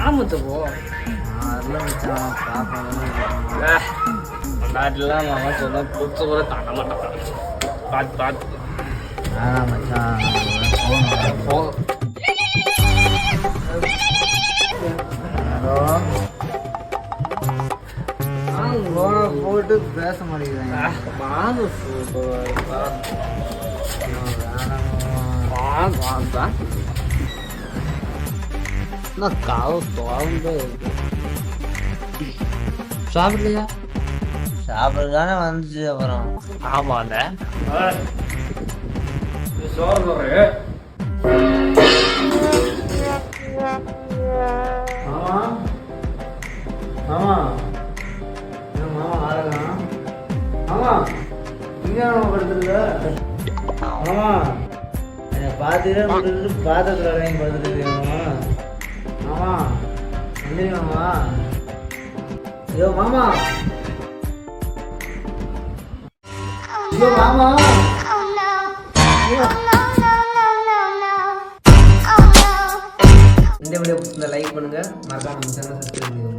ஆமத்து போ அதெல்லாம் மச்சான். சொன்னா புதுசு கூட தாண்ட மாட்டான் பார்த்து பார்த்து வேணாம் மச்சான் போ போட்டு பேச மாட்டேங்கிறாங்க வாங்க நான் காவு தோந்து சாப்பிடலையா சாப்பிட்றதானே வந்துச்சு அப்புறம் ஆமாண்ணே சோறு மாமா மாமா என்ன ஆளலாம் மாமா இங்கே படுத்துருக்க மாமா என்னை பார்த்துட்டு முடிச்சுட்டு ஐயோ மாமா. ஐயோ மாமா. Oh. இந்த வீடியோ லைக் பண்ணுங்க. மறக்காம சேனல் சப்ஸ்கிரைப் பண்ணுங்க